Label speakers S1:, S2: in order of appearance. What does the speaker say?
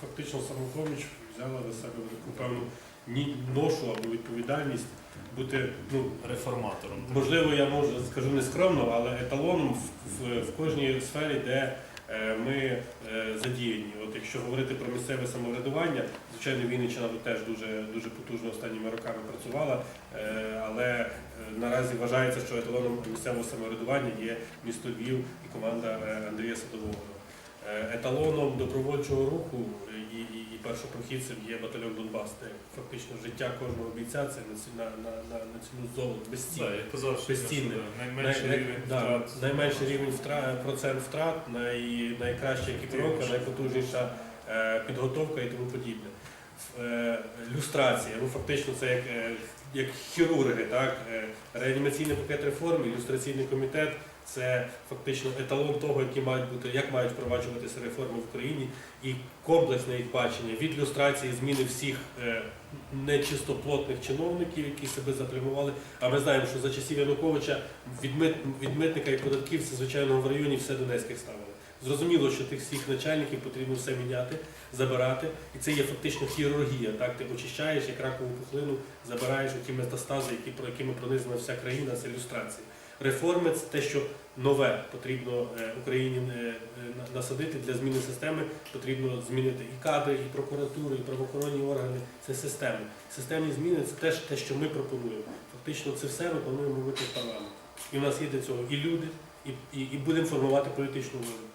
S1: фактично самопоміч взяла на себе таку певну ношу або відповідальність бути, ну,
S2: Реформатором.
S1: можливо, я можу скажу не скромно, але еталоном в, в, в кожній сфері, де е, ми е, задіяні. От якщо говорити про місцеве самоврядування, звичайно, Вінниччина теж дуже дуже потужно останніми роками працювала, е, але наразі вважається, що еталоном місцевого самоврядування є місто Львів і команда Андрія Садового. Е, Еталоном добровольчого руху і, і, і першопрохідцем є батальйон Донбас, де фактично життя кожного бійця це на, на, на, на, на ціну
S2: що
S1: Безцінне.
S2: це найменший
S1: Най- най-
S2: рівень
S1: да,
S2: втрат.
S1: найменший рівень втрат, процент втрат, най, найкраща екіпіровка, найпотужніша е, підготовка і тому подібне. Е, люстрація, ну фактично це як, е, як хірурги, так? Е, реанімаційний пакет реформ, ілюстраційний комітет це фактично еталон того, які мають бути, як мають впроваджуватися реформи в Україні, і комплексне їх бачення від люстрації зміни всіх нечистоплотних чиновників, які себе запрямували. А ми знаємо, що за часів Януковича від митника і податківця, звичайно, в районі все Донецьких ставили. Зрозуміло, що тих всіх начальників потрібно все міняти, забирати. І це є фактично хірургія. Так? Ти очищаєш як ракову пухлину, забираєш ті метастази, які, про якими пронизана вся країна, це люстрація. Реформи це те, що нове потрібно е, Україні е, е, на- насадити для зміни системи. Потрібно змінити і кадри, і прокуратуру, і правоохоронні органи. Це системи. Системні зміни це теж те, що ми пропонуємо. Фактично, це все ми плануємо робити в парламенті. І в нас є для цього і люди, і, і, і будемо формувати політичну волю.